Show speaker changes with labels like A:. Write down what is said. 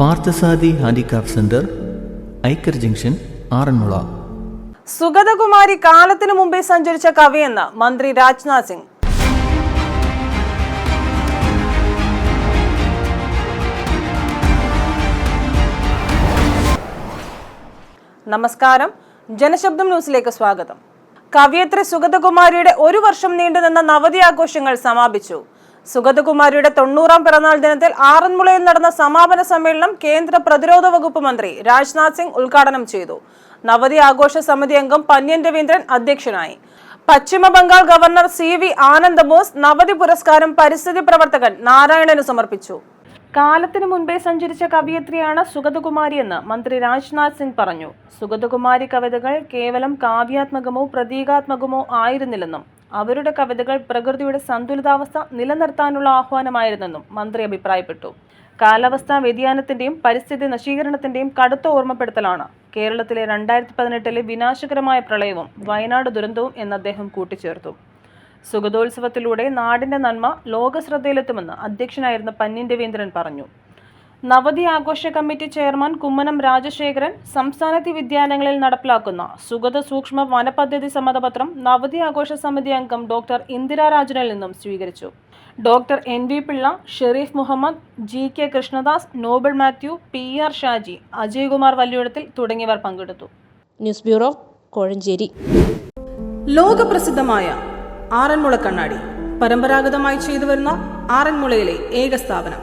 A: Parthasadi handicraft centre Aikkara junction Aranmula.
B: Sugathakumari കാലത്തിനു മുമ്പേ സഞ്ചരിച്ച കവിയെന്ന് മന്ത്രി രാജ്നാഥ് സിംഗ്. നമസ്കാരം. ജനശബ്ദം ന്യൂസിലേക്ക് സ്വാഗതം. കവിയത്രി സുഗതകുമാരിയുടെ ഒരു വർഷം നീണ്ടുനിന്ന നവതി ആഘോഷങ്ങൾ സമാപിച്ചു. സുഗതകുമാരിയുടെ തൊണ്ണൂറാം പിറന്നാൾ ദിനത്തിൽ ആറന്മുളയിൽ നടന്ന സമാപന സമ്മേളനം കേന്ദ്ര പ്രതിരോധ വകുപ്പ് മന്ത്രി രാജ്നാഥ് സിംഗ് ഉദ്ഘാടനം ചെയ്തു. നവതി ആഘോഷ സമിതി അംഗം പന്യൻ രവീന്ദ്രൻ അധ്യക്ഷനായി. Paschima Bengal governor C V Ananda Bose നവതി പുരസ്കാരം പരിസ്ഥിതി പ്രവർത്തകൻ നാരായണന് സമർപ്പിച്ചു. കാലത്തിനു മുൻപേ സഞ്ചരിച്ച കവിയത്രിയാണ് സുഗതകുമാരിയെന്ന് മന്ത്രി രാജ്നാഥ് സിംഗ് പറഞ്ഞു. സുഗതകുമാരി കവിതകൾ കേവലം കാവ്യാത്മകമോ പ്രതീകാത്മകമോ ആയിരുന്നില്ലെന്നും അവരുടെ കവിതകൾ പ്രകൃതിയുടെ സന്തുലിതാവസ്ഥ നിലനിർത്താനുള്ള ആഹ്വാനമായിരുന്നെന്നും മന്ത്രി അഭിപ്രായപ്പെട്ടു. കാലാവസ്ഥാ വ്യതിയാനത്തിന്റെയും പരിസ്ഥിതി നശീകരണത്തിന്റെയും കടുത്ത ഓർമ്മപ്പെടുത്തലാണ് കേരളത്തിലെ രണ്ടായിരത്തി പതിനെട്ടിലെ വിനാശകരമായ പ്രളയവും വയനാട് ദുരന്തവും എന്ന് അദ്ദേഹം കൂട്ടിച്ചേർത്തു. സുഗതോത്സവത്തിലൂടെ നാടിന്റെ നന്മ ലോകശ്രദ്ധയിലെത്തുമെന്ന് അധ്യക്ഷനായിരുന്ന പന്നിൻ രവീന്ദ്രൻ പറഞ്ഞു. നവതി ആഘോഷ കമ്മിറ്റി ചെയർമാൻ കുമ്മനം രാജശേഖരൻ സംസ്ഥാനത്തെ വിദ്യാലയങ്ങളിൽ നടപ്പിലാക്കുന്ന സുഗത സൂക്ഷ്മ വനപദ്ധതി സമ്മതപത്രം നവതി ആഘോഷ സമിതി അംഗം ഡോക്ടർ ഇന്ദിരാരാജനിൽ നിന്നും സ്വീകരിച്ചു. Doctor N V Pillai Sherif Muhammad G K Krishnadas Nobel Mathew P R Shaji Ajaykumar വല്ലിടത്തിൽ തുടങ്ങിയവർ പങ്കെടുത്തു.
C: News bureau Kozhencherry.
B: ലോകപ്രസിദ്ധമായ ആറന്മുള കണ്ണാടി. പരമ്പരാഗതമായി ചെയ്തു വരുന്ന ആറന്മുളയിലെ ഏക സ്ഥാപനം.